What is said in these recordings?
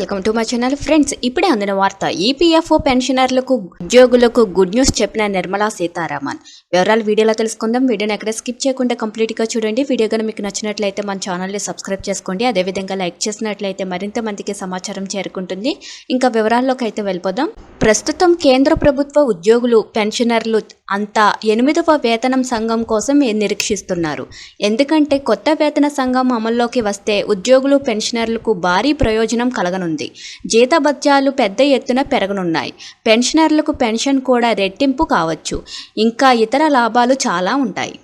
Welcome to my channel. Friends ఇప్పుడే అందిన వార్త ఈపీఎఫ్ఓ పెన్షనర్లకు ఉద్యోగులకు గుడ్ న్యూస్ చెప్పిన నిర్మలా సీతారామన్. వివరాలు వీడియోలో తెలుసుకుందాం. వీడియోని ఎక్కడ స్కిప్ చేయకుండా కంప్లీట్గా చూడండి. వీడియో కనుక మీకు నచ్చినట్లయితే మన ఛానల్ని సబ్స్క్రైబ్ చేసుకోండి. అదేవిధంగా లైక్ చేసినట్లయితే మరింత మందికి సమాచారం చేరుకుంటుంది. ఇంకా వివరాల్లోకి అయితే వెళ్ళిపోదాం. ప్రస్తుతం కేంద్ర ప్రభుత్వ ఉద్యోగులు పెన్షనర్లు అంతా ఎనిమిదవ వేతనం సంఘం కోసం నిరీక్షిస్తున్నారు. ఎందుకంటే కొత్త వేతన సంఘం అమల్లోకి వస్తే ఉద్యోగులు పెన్షనర్లకు భారీ ప్రయోజనం కలగనుంది. జీతభత్యాలు పెద్ద ఎత్తున పెరగనున్నాయి. పెన్షనర్లకు పెన్షన్ కూడా రెట్టింపు కావచ్చు. ఇంకా ఇతర లాభాలు చాలా ఉంటాయి.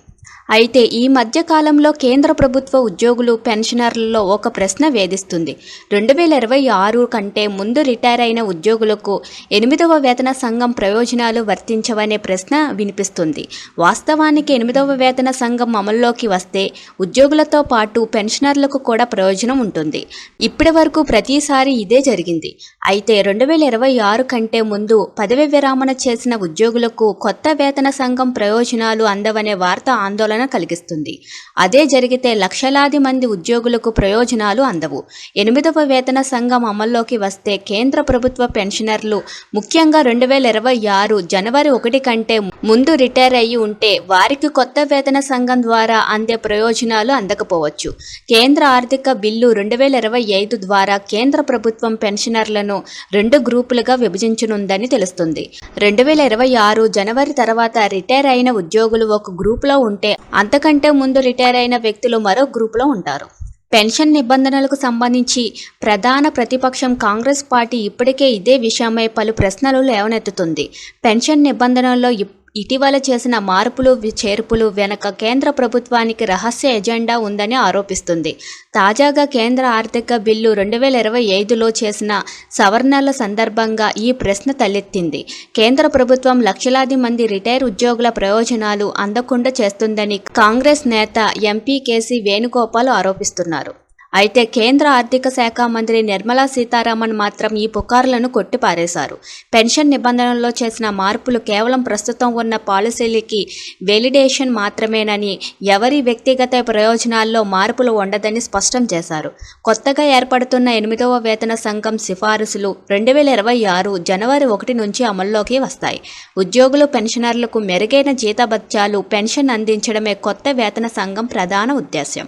అయితే ఈ మధ్య కాలంలో కేంద్ర ప్రభుత్వ ఉద్యోగులు పెన్షనర్లలో ఒక ప్రశ్న వేధిస్తుంది. రెండు వేల ఇరవై ఆరు కంటే ముందు రిటైర్ అయిన ఉద్యోగులకు ఎనిమిదవ వేతన సంఘం ప్రయోజనాలు వర్తించవనే ప్రశ్న వినిపిస్తుంది. వాస్తవానికి ఎనిమిదవ వేతన సంఘం అమల్లోకి వస్తే ఉద్యోగులతో పాటు పెన్షనర్లకు కూడా ప్రయోజనం ఉంటుంది. ఇప్పటి వరకు ప్రతిసారి ఇదే జరిగింది. అయితే రెండు వేల ఇరవై ఆరు కంటే ముందు పదవి విరామణ చేసిన ఉద్యోగులకు కొత్త వేతన సంఘం ప్రయోజనాలు అందవనే వార్త ఆందోళన కలిగిస్తుంది. అదే జరిగితే లక్షలాది మంది ఉద్యోగులకు ప్రయోజనాలు అందవు. ఎనిమిదవ వేతన సంఘం అమల్లోకి వస్తే కేంద్ర ప్రభుత్వ పెన్షనర్లు ముఖ్యంగా రెండు వేల ఇరవై ఆరు జనవరి ఒకటి కంటే ముందు రిటైర్ అయ్యి ఉంటే వారికి కొత్త వేతన సంఘం ద్వారా అందే ప్రయోజనాలు అందకపోవచ్చు. కేంద్ర ఆర్థిక బిల్లు రెండు వేల ఇరవై ఐదు ద్వారా కేంద్ర ప్రభుత్వం పెన్షనర్లను రెండు గ్రూపులుగా విభజించనుందని తెలుస్తుంది. రెండు వేల ఇరవై ఆరు జనవరి తర్వాత రిటైర్ అయిన ఉద్యోగులు ఒక గ్రూపులో ఉంటే అంతకంటే ముందు రిటైర్ అయిన వ్యక్తులు మరో గ్రూపులో ఉంటారు. పెన్షన్ నిబంధనలకు సంబంధించి ప్రధాన ప్రతిపక్షం కాంగ్రెస్ పార్టీ ఇప్పటికే ఇదే విషయమై పలు ప్రశ్నలు లేవనెత్తుతుంది. పెన్షన్ నిబంధనల్లో ఇప్- ఇటీవల చేసిన మార్పులు చేర్పులు వెనక కేంద్ర ప్రభుత్వానికి రహస్య ఎజెండా ఉందని ఆరోపిస్తుంది. తాజాగా కేంద్ర ఆర్థిక బిల్లు రెండు వేల ఇరవై ఐదులో చేసిన సవరణల సందర్భంగా ఈ ప్రశ్న తలెత్తింది. కేంద్ర ప్రభుత్వం లక్షలాది మంది రిటైర్ ఉద్యోగుల ప్రయోజనాలు అందకుండా చేస్తుందని కాంగ్రెస్ నేత ఎంపీ కేసీ వేణుగోపాల్ ఆరోపిస్తున్నారు. అయితే కేంద్ర ఆర్థిక శాఖ మంత్రి నిర్మలా సీతారామన్ మాత్రం ఈ పుకార్లను కొట్టిపారేశారు. పెన్షన్ నిబంధనల్లో చేసిన మార్పులు కేవలం ప్రస్తుతం ఉన్న పాలసీలకి వెలిడేషన్ మాత్రమేనని ఎవరి వ్యక్తిగత ప్రయోజనాల్లో మార్పులు ఉండదని స్పష్టం చేశారు. కొత్తగా ఏర్పడుతున్న ఎనిమిదవ వేతన సంఘం సిఫారసులు రెండు వేల ఇరవై ఆరు జనవరి ఒకటి నుంచి అమల్లోకి వస్తాయి. ఉద్యోగులు పెన్షనర్లకు మెరుగైన జీతభత్యాలు పెన్షన్ అందించడమే కొత్త వేతన సంఘం ప్రధాన ఉద్దేశ్యం.